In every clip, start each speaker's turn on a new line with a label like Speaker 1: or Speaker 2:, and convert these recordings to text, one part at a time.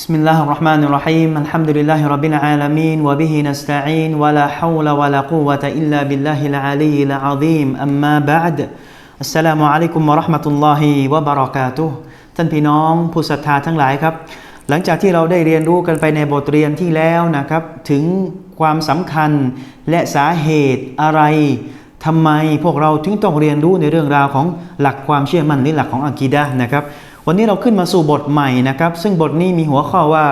Speaker 1: بسم الله الرحمن الرحيم الحمد لله رب العالمين وبه نستعين ولا حول ولا قوة إلا بالله العلي العظيم أما بعد السلام عليكم ورحمة الله وبركاته ท่านพี่น้องผู้ศรัทธาทั้งหลายครับ หลังจากที่เราได้เรียนรู้กันไปในบทเรียนที่แล้วนะครับ ถึงความสำคัญและสาเหตุอะไรทำไมพวกเราถึงต้องเรียนรู้ในเรื่องราวของหลักความเชื่อมั่นหรือหลักของอากีดะห์นะครับ วันนี้เราขึ้นมาสู่บทใหม่นะครับ ซึ่งบทนี้มีหัวข้อว่า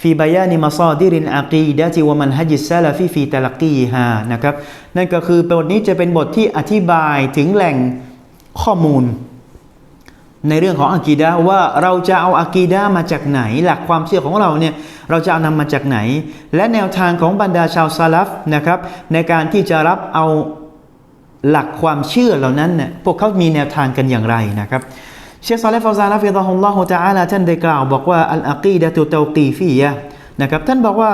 Speaker 1: ฟีบายานิมาซอดิรินอากีดะติวมันฮัจิซาลาฟีฟีตะลักกีฮานะครับนั่นก็คือบทนี้จะเป็นบทที่อธิบายถึงแหล่งข้อมูล ในเรื่องของอากีดะว่าเราจะเอาอากีดะมาจากไหน หลักความเชื่อของเราเนี่ยเราจะเอานำมาจากไหน และแนวทางของบรรดาชาวซาลฟนะครับในการที่จะรับเอาหลักความเชื่อเหล่านั้นเนี่ยพวกเขามีแนวทางกันอย่างไรนะครับ เชคซาเลฟฟาซาลาฟิดะฮุลลอฮุตะอาลาท่านได้กล่าวบอกว่าอัลอากีดะตุเตากีฟียะนะครับท่านบอกว่า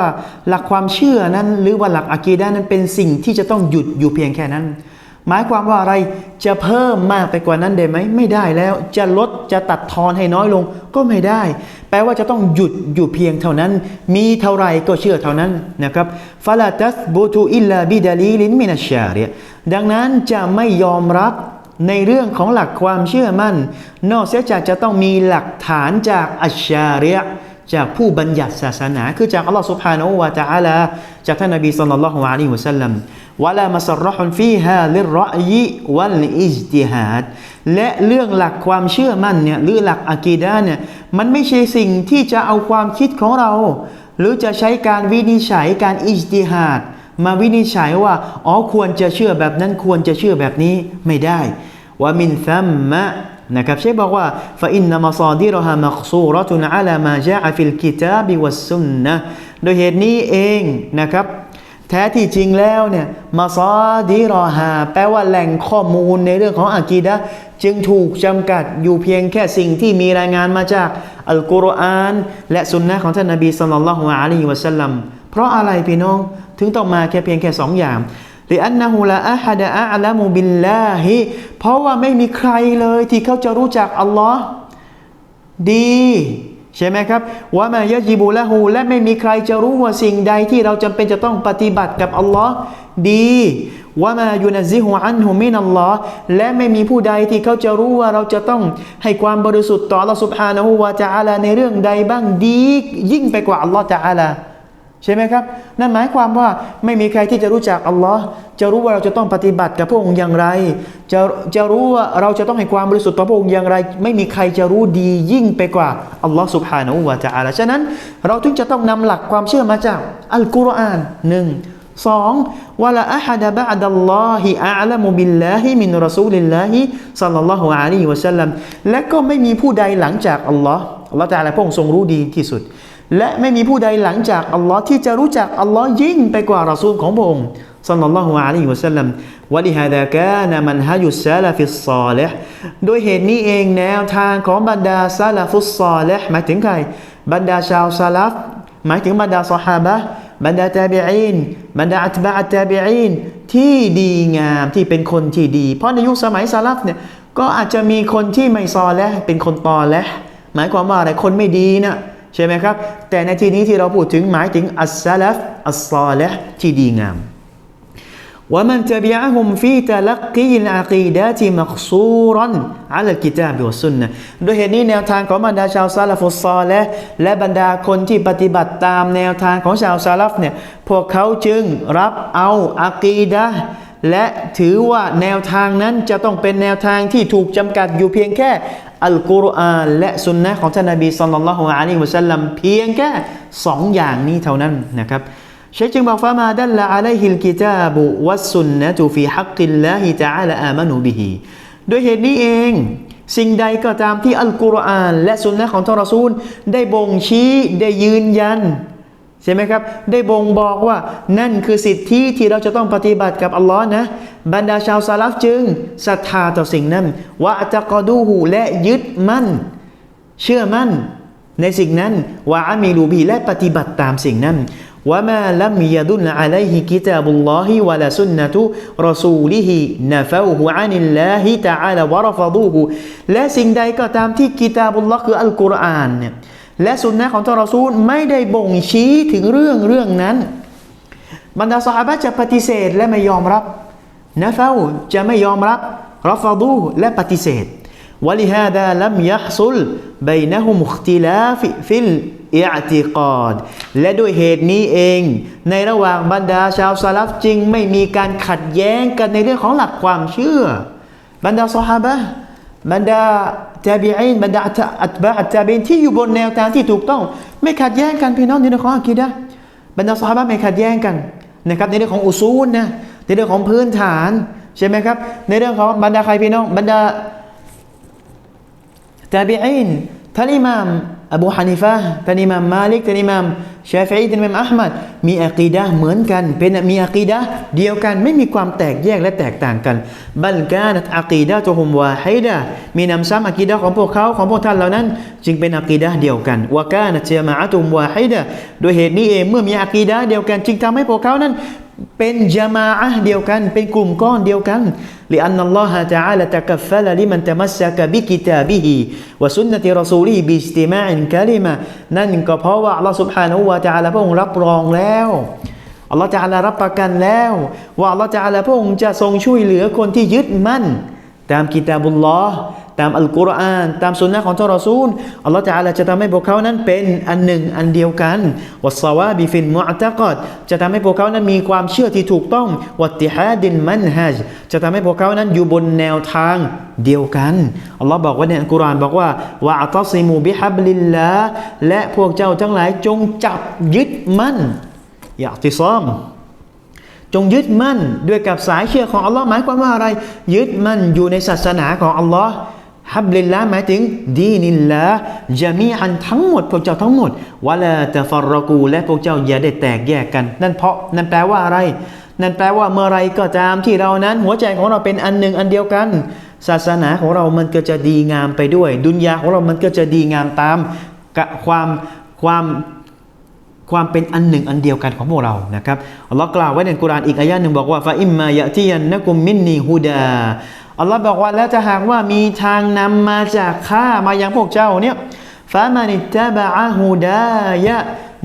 Speaker 1: หลักความเชื่อนั้น หรือว่าหลักอากีดะนั้นเป็นสิ่งที่จะต้องหยุดอยู่เพียงแค่นั้น หมายความว่าอะไรจะเพิ่มมากไปกว่านั้นได้ไหมไม่ได้แล้วจะลดจะตัดทอนให้น้อยลงก็ไม่ได้ แปลว่าจะต้องหยุดอยู่เพียงเท่านั้น มีเท่าไรก็เชื่อเท่านั้นนะครับฟาลาตัสบูตูอิลลาบิดาลีลินมินัชชาเรียดังนั้นจะไม่ยอมรับ ในเรื่องของหลักความเชื่อมั่น นอกเสียจากจะต้องมีหลักฐานจากอัชชาเรียจากผู้บัญญัติศาสนา คือจากอัลลอฮ์ سبحانه และ تعالى จากท่านนบีสุลต่านละฮ์วะลิมุสัลลัมวะลามัสรฮุนฟีฮาลิรอยิวัลอิจติฮัดและเรื่องหลักความเชื่อมั่นเนี่ยหรือหลักอะกีดาเนี่ยมันไม่ใช่สิ่งที่จะเอาความคิดของเรา หรือจะใช้การวินิจฉัยการอิจติฮัดมาวินิจฉัยว่าอ๋อควรจะเชื่อแบบนั้นควรจะเชื่อแบบนี้ไม่ได้ ว่ามินซัมมะนะครับเชคบอกว่าฟาอินนามาซาดิรฮามักซูรตุนอาลามาจาฟิลกิตาบิวัสนะโดยเหตุนี้เองนะครับ แท้ที่จริงแล้วเนี่ยมาซาดิรอฮาแปลว่าแหล่งข้อมูลในเรื่องของอากีดะจึงถูกจำกัดอยู่เพียงแค่สิ่งที่มีรายงานมาจากอัลกุรอาน และสุนนะของท่านนบีสัลลัลลอฮุอะลัยฮิวะสัลลัมเพราะอะไรพี่น้องถึงต้องมาแค่เพียงแค่สองอย่าง ลอันนะฮูลาอะฮัดะอัลามูบิลลาฮิเพราะว่าไม่มีใครเลยที่เขาจะรู้จักอัลลอฮ์ดีใช่ไหมครับว่ามายะจิบุละหูและไม่มีใครจะรู้ว่าสิ่งใดที่เราจำเป็นจะต้องปฏิบัติกับอัลลอฮ์ดีว่ามายูนซิฮุอันฮุมินัลลอฮ์และไม่มีผู้ใดที่เขาจะรู้ว่าเราจะต้องให้ความบริสุทธิ์ต่ออัลลสุบฮานะฮูวาจาอัลาในเรื่องใดบ้างดี ยิ่งไปกว่าอัลลอฮ์จาอัลา ใช่ไหมครับ นั่นหมายความว่าไม่มีใครที่จะรู้จักอัลลอฮ์จะรู้ว่าเราจะต้องปฏิบัติกับพระองค์อย่างไร จะจะรู้ว่าเราจะต้องให้ความบริสุทธิ์ต่อพระองค์อย่างไร ไม่มีใครจะรู้ดียิ่งไปกว่าอัลลอฮ์สุบฮานาอูวาจาอัฉะนั้น เราถึงจะต้องนำหลักความเชื่อมาจากอัลกุรอานหนึ่งสองวะละอะฮะดะบะดัลลอฮิอาลามุบิลลาฮิมินรอซูลิลลาฮิสัลลัลลอฮุอะลัยฮิวะสัลลัมและก็ไม่มีผู้ใดหลังจากอัลลอฮ์อัลลอฮ์ตาลาพระองค์ทรงรู้ดีที่สุด และไม่มีผู้ใดหลังจากอัลลอฮ์ที่จะรู้จักอัลลอฮ์ยิ่งไปกว่ารอซูลของพระองค์สัลลัลลอฮุอะลัยฮิวะสัลลัมวะลิฮะดากานะมันฮะยุสซาลาฟิสซอลิฮ์โดยเหตุนี้เองแนวทางของบรรดาซาลาฟุสซอลิฮ์หมายถึงใคร บรรดาชาวซาลัฟหมายถึงบรรดาซอฮาบะบรรดาตาบิอีนบรรดาอัตบะอัตตาบิอีนที่ดีงามที่เป็นคนที่ดี เพราะในยุคสมัยซาลัฟเนี่ยก็อาจจะมีคนที่ไม่ซอและเป็นคนตอและหมายความว่าอะไรคนไม่ดีนะ ใช่ไหมครับ แต่ในที่นี้ที่เราพูดถึงหมายถึงอัสซาลัฟอัสซอและที่ดีงามว่ามันจะบียะฮุมฟีตะลักกีลอากีดะที่มักซูรันอัลกิตาบิวสุนนะโดยเหตุนี้แนวทางของบรรดาชาวซาลฟุสซอและและบรรดาคนที่ปฏิบัติตามแนวทางของชาวซาลฟเนี่ยพวกเขาจึงรับเอาอากีดะ และถือว่าแนวทางนั้นจะต้องเป็นแนวทางที่ถูกจำกัดอยู่เพียงแค่อัลกุรอานและสุนนะของท่านนบีสัลลัลลอฮุอะลัยฮิวะสัลลัมเพียงแค่สองอย่างนี้เท่านั้นนะครับเชคจึงบอกฟามาดัลละอะลัยฮิลกิตาบุวัสสุนนะตุฟีฮักกิลลาฮิตะอาลาอามานูบิฮิโดยเหตุนี้เอง สิ่งใดก็ตามที่อัลกุรอาน และสุนนะของท่านรอซูล ได้บ่งชี้ได้ยืนยัน ใช่ไหมครับ ได้บ่งบอกว่านั่นคือสิทธิที่เราจะต้องปฏิบัติกับอัลลอฮ์นะ บรรดาชาวซาลัฟจึงศรัทธาต่อสิ่งนั้นว่าจะกอดูหูและยึดมั่น เชื่อมั่นในสิ่งนั้นว่าอามีลูบีและปฏิบัติตามสิ่งนั้นว่ามาลัมยดุลอะลัยฮิกิตาบุลลอฮิวะลาสุนนะตุรอซูลิฮินะฟาวฮุอานิลลาฮิตะอาลาวะรฟะดูฮุและสิ่งใดก็ตามที่กิตาบุลลอฮ์คืออัลกุรอานเนี่ย และสุนนะของท่านรอซูลไม่ได้บ่งชี้ถึงเรื่องเรื่องนั้น บรรดาสหายจะปฏิเสธและไม่ยอมรับนะฟาจะไม่ยอมรับรับฟาดูและปฏิเสธ ولهذا لم يحصل بينهم اختلاف في الاعتقاد และด้วยเหตุนี้เอง ในระหว่างบรรดาชาวซาลัฟจึงไม่มีการขัดแย้งกันในเรื่องของหลักความเชื่อ บรรดาสหายบรรดา ตาบีอินบรรดาอัตบะอัตตาบีนที่อยู่บนแนวทางที่ถูกต้อง ไม่ขัดแย้งกันพี่น้องในเรื่องของอากีดะบรรดาสหายไม่ขัดแย้งกันนะครับในเรื่องของอุซูลนะในเรื่องของพื้นฐานใช่ไหมครับ ในเรื่องของบรรดาใครพี่น้องบรรดาตาบีอินท่านอิหม่าม อบูฮานิฟะท่านอิมามมาลิกท่านอิมามชาฟีท่านอิมามอัลมัดมีอะกีดะเหมือนกันเป็นมีอะกีดะเดียวกันไม่มีความแตกแยกและแตกต่างกันบัลกานัตอะกีดะตุฮุมวาฮิดะมีนำซ้ำอะกีดะของพวกเขาของพวกท่านเหล่านั้น จึงเป็นอะกีดะเดียวกันวะกานัตจามะอะตุมวาฮิดะโดยเหตุนี้เองเมื่อมีอะกีดะเดียวกัน จึงทำให้พวกเขานั้น เป็นจามาอะห์เดียวกัน เป็นกลุ่มก้อนเดียวกัน لأن الله تعالى تكفل لمن تمسك بكتابه وسنة رسوله باجتماع كلمة นั่นก็เพราะว่า Allah سبحانه และ تعالى พระองค์รับรองแล้วอัลลอฮฺจะอาลารับประกันแล้ว ว่าอัลลอฮฺจะอาลาพระองค์จะทรงช่วยเหลือคนที่ยึดมั่น ตามกิตาบุลลอฮ์ ตามอัลกุรอาน ตามสุนนะของท่านรอซูลอัลลอฮฺจะอาลาจะทำให้พวกเขานั้นเป็นอันหนึ่งอันเดียวกันวัสวาบิฟินมุอัตกอดจะทำให้พวกเขานั้นมีความเชื่อที่ถูกต้องวัติฮาดินมันฮัจจะทำให้พวกเขานั้นอยู่บนแนวทางเดียวกันอัลลอฮ์บอกว่าในอัลกุรอานบอกว่าวะอัตซิมูบิฮับลิลลาและพวกเจ้าทั้งหลายจงจับยึดมั่นอย่าติซ้อมจงยึดมั่นด้วยกับสายเชื่อของอัลลอฮ์หมายความว่าอะไร ยึดมั่นอยู่ในศาสนาของอัลลอฮ์ ฮับลิลละหมายถึงดีนิลละจะมีอันทั้งหมดพวกเจ้าทั้งหมดวะลาตะฟรรกูและพวกเจ้าอย่าได้แตกแยกกัน นั่นเพราะนั่นแปลว่าอะไร นั่นแปลว่าเมื่อไรก็ตามที่เรานั้น หัวใจของเราเป็นอันหนึ่งอันเดียวกัน ศาสนาของเรามันก็จะดีงามไปด้วย ดุนยาของเรามันก็จะดีงามตามความความความเป็นอันหนึ่งอันเดียวกันของพวกเรานะครับอัลลอฮ์กล่าวไว้ในกุรานอีกอายะหนึ่งบอกว่าฟาอิมมายะติยันนะกุมมินนีฮูดา อัลลอฮ์บอกว่าแล้วถ้าหากว่ามีทางนำมาจากข้ามายังพวกเจ้าเนี่ยฟามานิตะบะอะฮูดายะ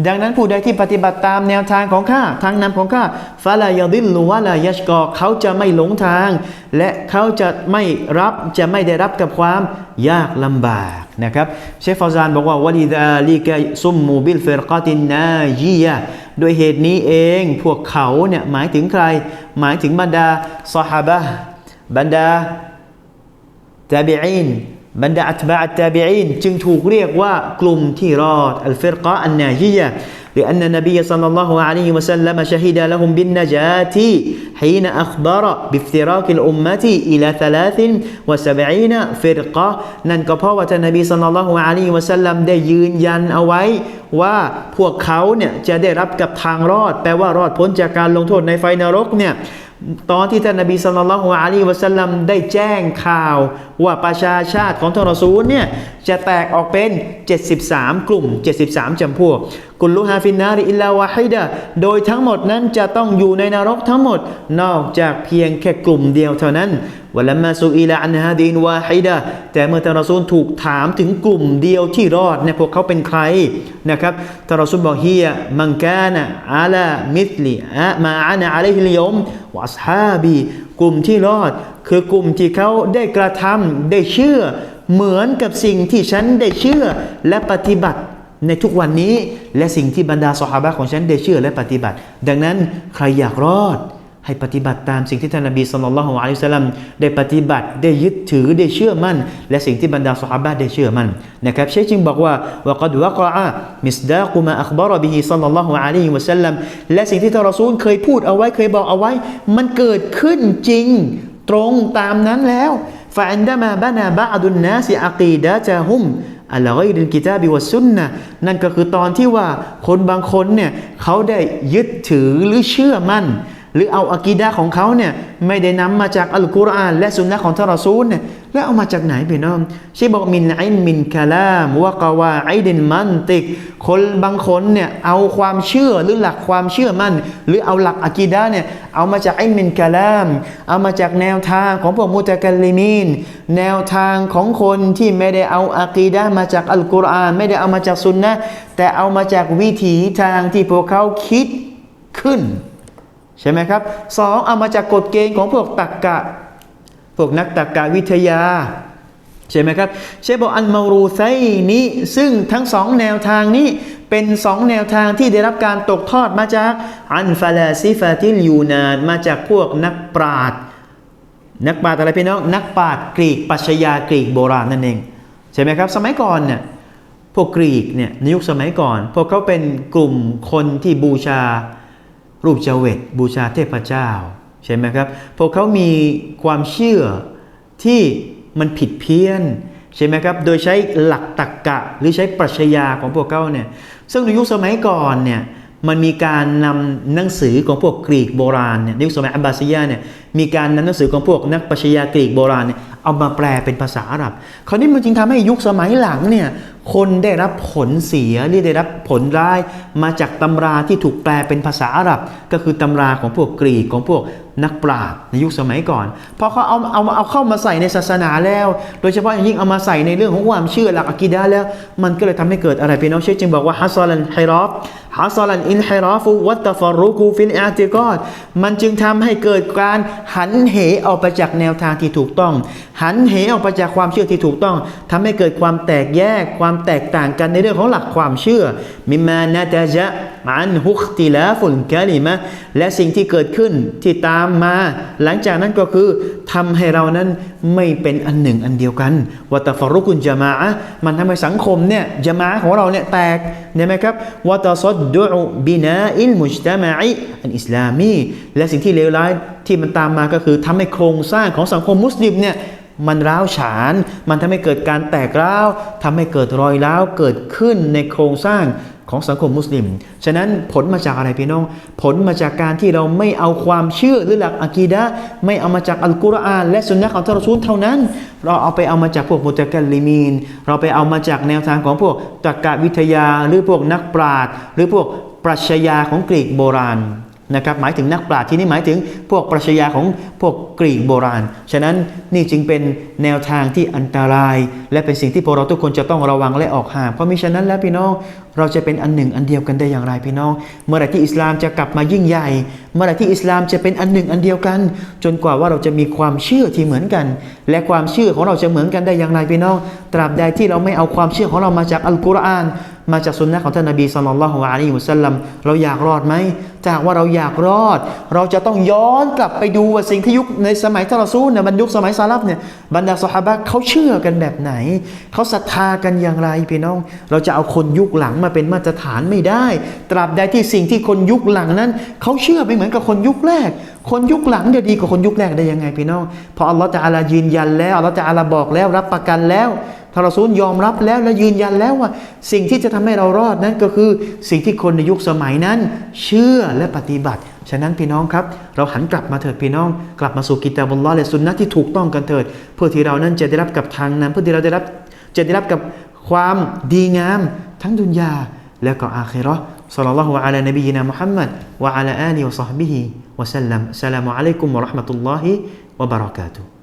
Speaker 1: ดังนั้นผู้ใดที่ปฏิบัติตามแนวทางของข้าทางนำของข้าฟาลายดิลลุวะลายัชกอเขาจะไม่หลงทาง และเขาจะไม่รับจะไม่ได้รับกับความยากลำบากนะครับเชฟฟาซานบอกว่าวลิดาลิกะซุมมูบิลเฟรกาตินนาจียะโดยเหตุนี้เองพวกเขาเนี่ยหมายถึงใคร หมายถึงบรรดาซอฮาบะ บรรดา ตาบีอินบรรดาอัตบะอัตตาบีอินจึงถูกเรียกว่ากลุ่มที่รอดอัลฟิรกะอันนาจียะ لأن النبي صلى الله عليه وسلم شهد لهم بالنجاة حين أخبر بافتراك الأمة إلى ثلاث وسبعين فرقة นั่นก็เพราะว่าท่านนบีสัลลัลลอฮุอะลัยฮิวะสัลลัมได้ยืนยันเอาไว้ ว่าพวกเขาเนี่ยจะได้รับกับทางรอด แปลว่ารอดพ้นจากการลงโทษในไฟนรกเนี่ย ตอนที่ท่านนบีสุลต่านลอฮุอะลีวะสัลลัมได้แจ้งข่าว ว่าประชาชาติของท่านรอซูลเนี่ยจะแตกออกเป็น 73 กลุ่ม 73จำพวกกุลลุฮาฟินนาริอิลลาวาฮิดะโดยทั้งหมดนั้นจะต้องอยู่ในนรกทั้งหมด นอกจากเพียงแค่กลุ่มเดียวเท่านั้นวะลัมมาซูอิลาอันฮาดีนวาฮิดะแต่เมื่อทารอซูลถูกถามถึงกลุ่มเดียวที่รอดเนี่ยพวกเขาเป็นใครนะครับทารอซูลบอกเฮียมังกานะอาลามิสลีอะมาอานะอะลัยฮิลยมวะอัสฮาบีกลุ่มที่รอด คือกลุ่มที่เขาได้กระทำได้เชื่อ เหมือนกับสิ่งที่ฉันได้เชื่อและปฏิบัติ ในทุกวันนี้และสิ่งที่บรรดาสหายของฉันได้เชื่อและปฏิบัติ ดังนั้นใครอยากรอด ให้ปฏิบัติตามสิ่งที่ท่านนบีสุลต่านละฮ์อะลัยฮิสลามได้ปฏิบัติได้ยึดถือได้เชื่อมั่น และสิ่งที่บรรดาสหายได้เชื่อมั่นนะครับเชคจึงบอกว่าว่ากัดวะกะอะมิสดากุมาอัคบารบิฮิสัลลัลลอฮุอะลัยฮิวะสัลลัมและสิ่งที่ท่านรอซูลเคยพูดเอาไว้เคยบอกเอาไว้ มันเกิดขึ้นจริงตรงตามนั้นแล้ว ฟะอันดามาบานาบะอดุนนาสิอะกีดะจาฮุมอัลลอฮฺดินกิจาบิวซุนนะนั่นก็คือตอนที่ว่าคนบางคนเนี่ยเขาได้ยึดถือหรือเชื่อมั่น หรือเอาอากีดะของเขาเนี่ยไม่ได้นำมาจากอัลกุรอาน และสุนนะของทารซูลเนี่ยแล้วเอามาจากไหนพี่น้องชีบอกมินไอมินคาลามวะกาวาไอเดนมันติก คนบางคนเนี่ยเอาความเชื่อหรือหลักความเชื่อมั่น หรือเอาหลักอากีดะเนี่ยเอามาจากไอมินคาลาม เอามาจากแนวทางของพวกมุตะกัลลิมีนแนวทางของคนที่ไม่ได้เอาอากีดะมาจากอัลกุรอาน ไม่ได้เอามาจากสุนนะแต่เอามาจากวิถีทางที่พวกเขาคิดขึ้น ใช่ไหมครับสองเอามาจากกฎเกณฑ์ของพวกตรกกะ พวกนักตรรกะวิทยา ใช่ไหมครับเชฟบอกอันมารูไซนี้ซึ่งทั้งสองแนวทางนี้เป็นสองแนวทางที่ได้รับการตกทอดมาจากอันฟาลาซิฟาติลยูนานมาจากพวกนักปราชญ์นักปราชญ์อะไรพี่น้องนักปราชญ์กรีกปัชญากรีกโบราณนั่นเองใช่ไหมครับสมัยก่อนเนี่ยพวกกรีกเนี่ยในยุคสมัยก่อน พวกเขาเป็นกลุ่มคนที่บูชา รูปเจเวตบูชาเทพเจ้า ใช่ไหมครับ พวกเขามีความเชื่อที่มันผิดเพี้ยน ใช่ไหมครับ โดยใช้หลักตรรกกะ หรือใช้ปรัชญาของพวกเขาเนี่ยซึ่งในยุคสมัยก่อนเนี่ยมันมีการนำหนังสือของพวกกรีกโบราณเนี่ยในยุคสมัยอับบาซียะห์เนี่ยมีการนำหนังสือของพวกนักปรัชญากรีกโบราณเนี่ยเอามาแปลเป็นภาษาอาหรับ คราวนี้มันจึงทำให้ยุคสมัยหลังเนี่ย คนได้รับผลเสียหรือได้รับผลร้ายมาจากตำราที่ถูกแปลเป็นภาษาอาหรับ ก็คือตำราของพวกกรีกของพวกนักปราชญ์ในยุคสมัยก่อนพอเขาเอาเอาเอาเข้ามาใส่ในศาสนาแล้ว โดยเฉพาะอย่างยิ่งเอามาใส่ในเรื่องของความเชื่อหลักอะกีดะแล้ว มันก็เลยทำให้เกิดอะไรพี่น้องเชคจึงบอกว่าฮัสซัลันไฮรอฟฮัสซัลันอินไฮรอฟูวัตตฟารุกูฟินอาติกอดมันจึงทำให้เกิดการหันเหออกไปจากแนวทางที่ถูกต้อง หันเหออกไปจากความเชื่อที่ถูกต้องทำให้เกิดความแตกแยกความแตกต่างกันในเรื่องของหลักความเชื่อ มิมานาตาจะอันฮุคติลาฟุนกะลิมะและสิ่งที่เกิดขึ้นที่ตามมา หลังจากนั้นก็คือทำให้เรานั้นไม่เป็นอันหนึ่งอันเดียวกันวัตฟารุกุนจามาอะมันทำให้สังคมเนี่ยจามาอะของเราเนี่ยแตกเนี่ยไหมครับวัตซดดุบินาอิลมุจตามะอิอันอิสลามีและสิ่งที่เลวร้ายที่มันตามมาก็คือทำให้โครงสร้างของสังคมมุสลิมเนี่ย มันร้าวฉาน มันทำให้เกิดการแตกร้าวทำให้เกิดรอยร้าวเกิดขึ้นในโครงสร้างของสังคมมุสลิม ฉะนั้นผลมาจากอะไรพี่น้อง ผลมาจากการที่เราไม่เอาความเชื่อหรือหลักอะกีดะไม่เอามาจากอัลกุรอาน และสุนนะของท่านรอซูลเท่านั้น เราเอาไปเอามาจากพวกมุตะกัลลิมีน เราไปเอามาจากแนวทางของพวกตรรกวิทยาหรือพวกนักปราชญ์หรือพวกปรัชญาของกรีกโบราณ นะครับหมายถึงนักปราชญ์ที่นี่หมายถึงพวกปรัชญาของพวกกรีกโบราณ ฉะนั้นนี่จึงเป็นแนวทางที่อันตราย และเป็นสิ่งที่พวกเราทุกคนจะต้องระวังและออกห่างเพราะมิฉะนั้นแล้วพี่น้องเราจะเป็นอันหนึ่งอันเดียวกันได้อย่างไรพี่น้อง เมื่อไหร่ที่อิสลามจะกลับมายิ่งใหญ่ เมื่อไหร่ที่อิสลามจะเป็นอันหนึ่งอันเดียวกัน จนกว่าว่าเราจะมีความเชื่อที่เหมือนกัน และความเชื่อของเราจะเหมือนกันได้อย่างไรพี่น้อง ตราบใดที่เราไม่เอาความเชื่อของเรามาจากอัลกุรอาน มาจากสุนนะของท่านนบีสุลต่านละฮ์อะลัยฮิวสัลลัมเราอยากรอดไหมถ้ากว่าเราอยากรอด เราจะต้องย้อนกลับไปดูว่าสิ่งที่ยุคในสมัยท่านรซูลเนี่ยบรรยุคสมัยซาลับเนี่ยบรรดาสหายเขาเชื่อกันแบบไหน เขาศรัทธากันอย่างไรพี่น้อง เราจะเอาคนยุคหลังมาเป็นมาตรฐานไม่ได้ ตราบใดที่สิ่งที่คนยุคหลังนั้น เขาเชื่อไปเหมือนกับคนยุคแรก คนยุคหลังจะดีกว่าคนยุคแรกได้ยังไงพี่น้องเพราะอัลลอฮฺจะอาลายืนยันแล้วอัลลอฮฺจะอาลาบอกแล้วรับประกันแล้ว ถ้าเราซูลยอมรับแล้วและยืนยันแล้วว่า สิ่งที่จะทำให้เรารอดนั้นก็คือสิ่งที่คนในยุคสมัยนั้น เชื่อและปฏิบัติ ฉะนั้นพี่น้องครับ เราหันกลับมาเถิดพี่น้อง กลับมาสู่กิตาบุลลอและสุนนะที่ถูกต้องกันเถิด เพื่อที่เรานั้นจะได้รับกับทางนั้น เพื่อที่เราได้รับจะได้รับกับความดีงาม ทั้งดุนยาและก็อาคิรอสัลลัลลอฮุอะลัยนบีนะมุฮัมมัดวะอะลาอาลีวะซอฮบิฮิวะสัลลัมสลลัมุอะลัยกุมวะราะห์มะตุลลอฮิวะบะเราะกาตุฮ์